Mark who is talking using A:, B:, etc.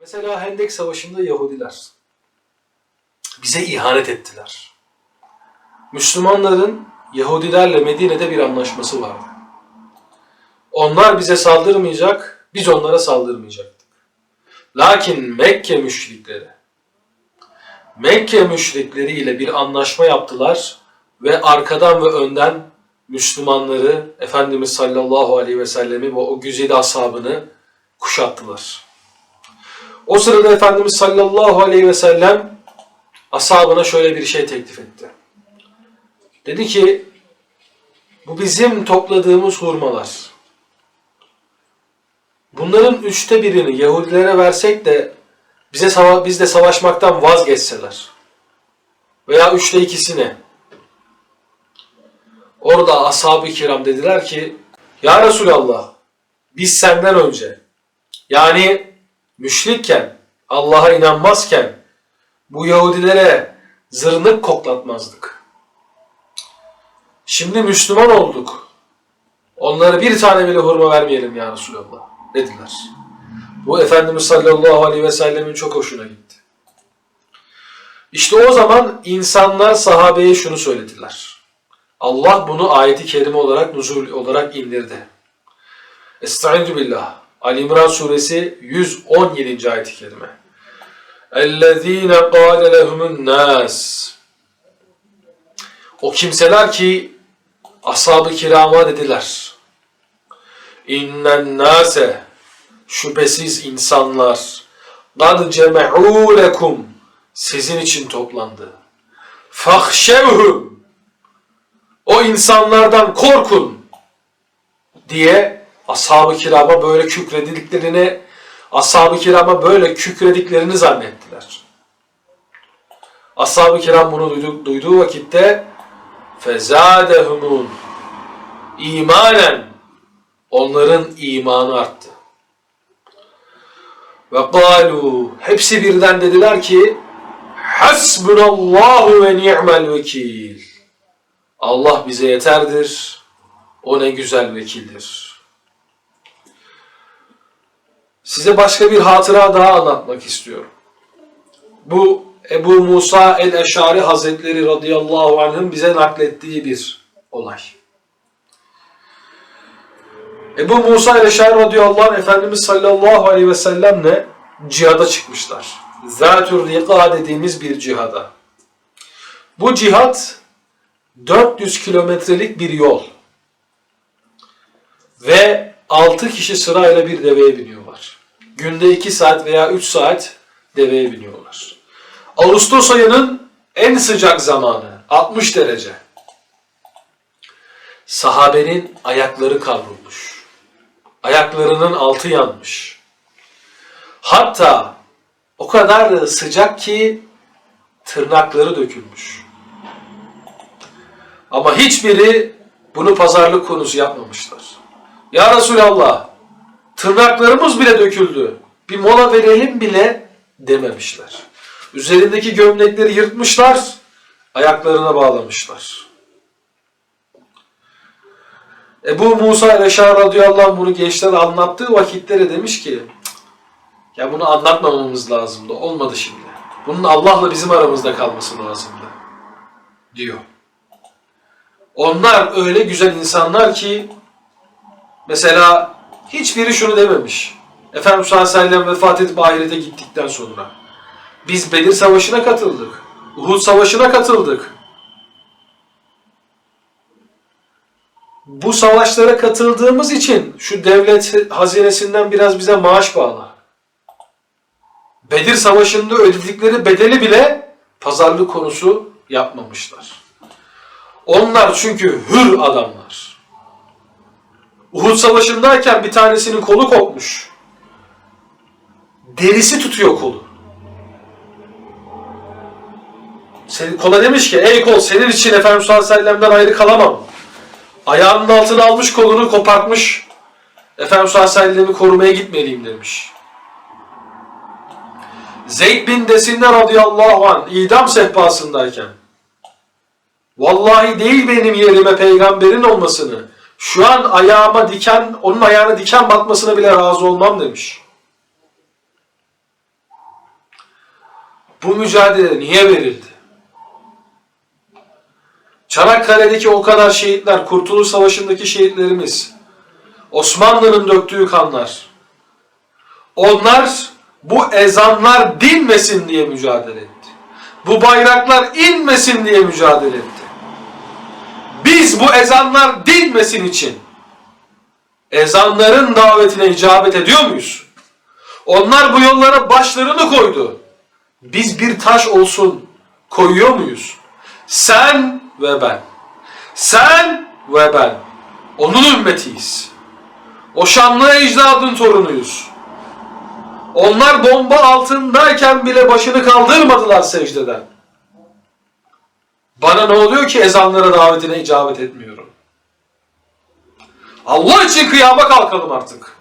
A: Mesela Hendek Savaşı'nda Yahudiler bize ihanet ettiler. Müslümanların Yahudilerle Medine'de bir anlaşması vardı. Onlar bize saldırmayacak, biz onlara saldırmayacaktık. Lakin Mekke müşrikleri, Mekke müşrikleri ile bir anlaşma yaptılar ve arkadan ve önden Müslümanları, Efendimiz sallallahu aleyhi ve sellemi ve o güzide ashabını kuşattılar. O sırada Efendimiz sallallahu aleyhi ve sellem ashabına şöyle bir şey teklif etti. Dedi ki, bu bizim topladığımız hurmalar. Bunların üçte birini Yahudilere versek de bize sava biz de savaşmaktan vazgeçseler. Veya üçte ikisini. Orada ashab-ı kiram dediler ki, Ya Resulallah, biz senden önce, yani müşrikken, Allah'a inanmazken, bu Yahudilere zırnık koklatmazdık. Şimdi Müslüman olduk. Onlara bir tane bile hurma vermeyelim ya Resulallah dediler. Bu Efendimiz sallallahu aleyhi ve sellemin çok hoşuna gitti. İşte o zaman insanlar sahabeye şunu söylediler. Allah bunu ayeti kerime olarak nuzul olarak indirdi. Estaizu billah. Ali İmran suresi 117. ayet-i kerime. اَلَّذ۪ينَ قَالَ لَهُمُ النَّاسِ O kimseler ki ashab-ı kirama dediler. İnnen nase şüphesiz insanlar قَدْ جَمَعُوا لَكُمْ sizin için toplandı. فَخْشَوْهُمْ o insanlardan korkun diye ashab-ı kirama böyle kükredildiklerini ashab-ı kirama böyle kükrediklerini zannettiler. Ashab-ı kiram bunu duydu, duyduğu vakitte fezadehumun imanen onların imanı arttı. Ve kalu hepsi birden dediler ki hasbunallahu ve ni'mel vekil. Allah bize yeterdir. O ne güzel vekildir. Size başka bir hatıra daha anlatmak istiyorum. Bu Ebu Musa el-Eşari Hazretleri radıyallahu anh'ın bize naklettiği bir olay. Ebu Musa el-Eşari radıyallahu anh Efendimiz sallallahu aleyhi ve sellemle cihada çıkmışlar. Zatür Rika dediğimiz bir cihada. Bu cihat 400 kilometrelik bir yol. Ve 6 kişi sırayla bir deveye biniyorlar. Günde 2 saat veya 3 saat deveye biniyorlar. Ağustos ayının en sıcak zamanı 60 derece. Sahabenin ayakları kavrulmuş. Ayaklarının altı yanmış. Hatta o kadar da sıcak ki tırnakları dökülmüş. Ama hiçbiri bunu pazarlık konusu yapmamışlar. Ya Resulallah tırnaklarımız bile döküldü. Bir mola verelim bile dememişler. Üzerindeki gömlekleri yırtmışlar, ayaklarına bağlamışlar. Ebu Musa el-Eşar radıyallahu anh bunu gençlere anlattığı vakitlere demiş ki ya bunu anlatmamamız lazımdı. Olmadı şimdi. Bunun Allah'la bizim aramızda kalması lazımdı. Diyor. Onlar öyle güzel insanlar ki mesela hiçbiri şunu dememiş. Efendimiz sallallahu aleyhi ve sellem vefat edip ahirete gittikten sonra. Biz Bedir Savaşı'na katıldık. Uhud Savaşı'na katıldık. Bu savaşlara katıldığımız için şu devlet hazinesinden biraz bize maaş bağla. Bedir Savaşı'nda ödedikleri bedeli bile pazarlık konusu yapmamışlar. Onlar çünkü hür adamlar. Uhud Savaşı'ndayken bir tanesinin kolu kopmuş. Derisi tutuyor kolu. Senin kola demiş ki ey kol senin için Efendimiz sallallahu aleyhi ve sellem'den ayrı kalamam. Ayağının altına almış kolunu kopartmış. Efendimiz sallallahu aleyhi ve sellem'i korumaya gitmeliyim demiş. Zeyd bin Desinler radıyallahu anh idam sehpasındayken Vallahi değil benim yerime peygamberin olmasını. Şu an ayağıma diken, onun ayağına diken batmasına bile razı olmam demiş. Bu mücadele niye verildi? Çanakkale'deki o kadar şehitler, Kurtuluş Savaşı'ndaki şehitlerimiz, Osmanlı'nın döktüğü kanlar, onlar bu ezanlar dinmesin diye mücadele etti. Bu bayraklar inmesin diye mücadele etti. Biz bu ezanlar dinmesin için ezanların davetine icabet ediyor muyuz? Onlar bu yollara başlarını koydu. Biz bir taş olsun koyuyor muyuz? Sen ve ben. Sen ve ben. Onun ümmetiyiz. O şanlı ecdadın torunuyuz. Onlar bomba altındayken bile başını kaldırmadılar secdeden. Bana ne oluyor ki ezanlara davetine icabet etmiyorum? Allah için kıyama kalkalım artık.